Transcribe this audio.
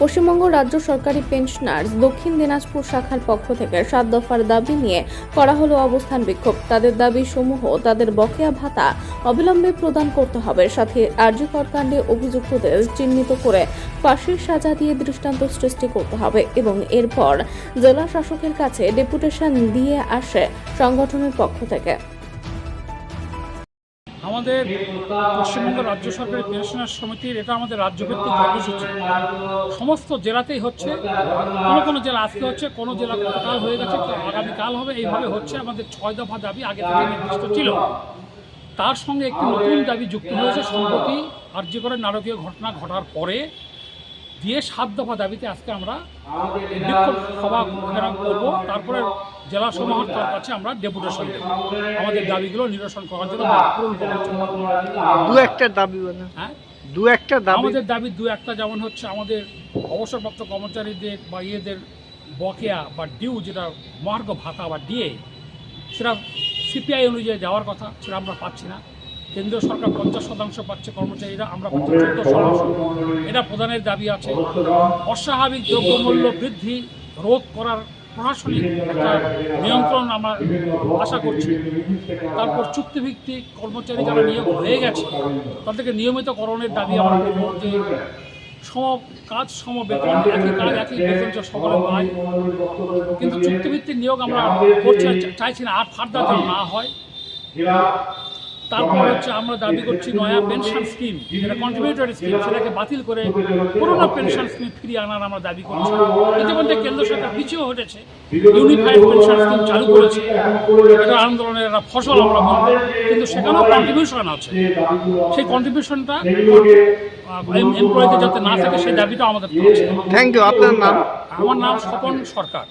পশ্চিমবঙ্গ রাজ্য সরকারি পেনশনার্স দক্ষিণ দিনাজপুর শাখার পক্ষ থেকে সাত দফার দাবি নিয়ে করা হলো অবস্থান বিক্ষোভ। তাদের দাবি সমূহ তাদের বকেয়া ভাতা অবিলম্বে প্রদান করতে হবে। সাথে আর্যকর কাণ্ডে অভিযুক্তদের চিহ্নিত করে ফাঁসির সাজা দিয়ে দৃষ্টান্ত সৃষ্টি করতে হবে এবং এরপর জেলা শাসকের কাছে ডেপুটেশন দিয়ে আসে সংগঠনের পক্ষ থেকে। আমাদের পশ্চিমবঙ্গ রাজ্য সরকারের পেনশনার সমিতির এটা আমাদের রাজ্যভিত্তিক কর্মসূচি সমস্ত জেলাতেই হচ্ছে, কোনো কোনো জেলা আজকে হচ্ছে, কোনো জেলা গতকাল হয়ে গেছে আগামীকাল হবে, এইভাবে হচ্ছে আমাদের ছয় দফা দাবি আগে থেকে নির্দিষ্ট ছিল। তার সঙ্গে একটি নতুন দাবি যুক্ত হয়েছে, সম্প্রতি আর্যকরের নারকীয় ঘটনা ঘটার পরে দিয়ে সাত দফা দাবিতে আজকে আমরা বিক্ষোভ সভা ঘোষণা করব। তারপরে জেলা সমাহর্তার কাছে আমরা ডেপুটেশন দেবো। আমাদের দাবিগুলো নিরসন করার জন্য পূরণ দু একটা দাবি হ্যাঁ? দু একটা দাবি। আমাদের দাবি দু একটা যেমন হচ্ছে আমাদের অবসরপ্রাপ্ত কর্মচারীদের বা ইয়েদের বকেয়া বা ডিউ যেটা মহার্ঘ ভাতা বা ডিএ সেটা সিপিআই অনুযায়ী দেওয়ার কথা সেটা আমরা পাচ্ছি না। কেন্দ্রীয় সরকার পঞ্চাশ শতাংশ পাচ্ছে কর্মচারীরা আমরা পাচ্ছি চোদ্দ শতাংশ। এটা প্রদানের দাবি আছে। অস্বাভাবিক দ্রব্যমূল্য বৃদ্ধি রোধ করার প্রশাসনিক একটা নিয়ন্ত্রণ আমরা আশা করছি। তারপর চুক্তিভিত্তিক কর্মচারী যারা নিয়োগ হয়ে গেছে তাদেরকে নিয়মিতকরণের দাবি আমরা করব যে সম কাজ সম বেতন একই কাজ একই বেতন যে সকলে পায়। কিন্তু চুক্তিভিত্তিক নিয়োগ আমরা করছি চাইছি না আর ফার্দার না হয়। তারপর হচ্ছে আমরা দাবি করছি নয়া পেনশন স্কিম যেটা কন্ট্রিবিউটরি স্কিম সেটাকে বাতিল করে পুরোনো পেনশন স্কিম ফিরিয়ে আনার আমরা দাবি করছি। ইতিমধ্যে কেন্দ্র সরকার পিছিয়ে হটেছে ইউনিফাইড পেনশন স্কিম চালু করেছে। এটা আন্দোলনের একটা ফসল আমরা বলব কিন্তু সেখানেও কন্ট্রিবিউশন আছে। সেই কন্ট্রিবিউশনটা এমপ্লয়ীদের যাতে না থাকে সেই দাবিটা আমাদের থ্যাংক ইউ আপনার নাম? আমার নাম স্বপন সরকার।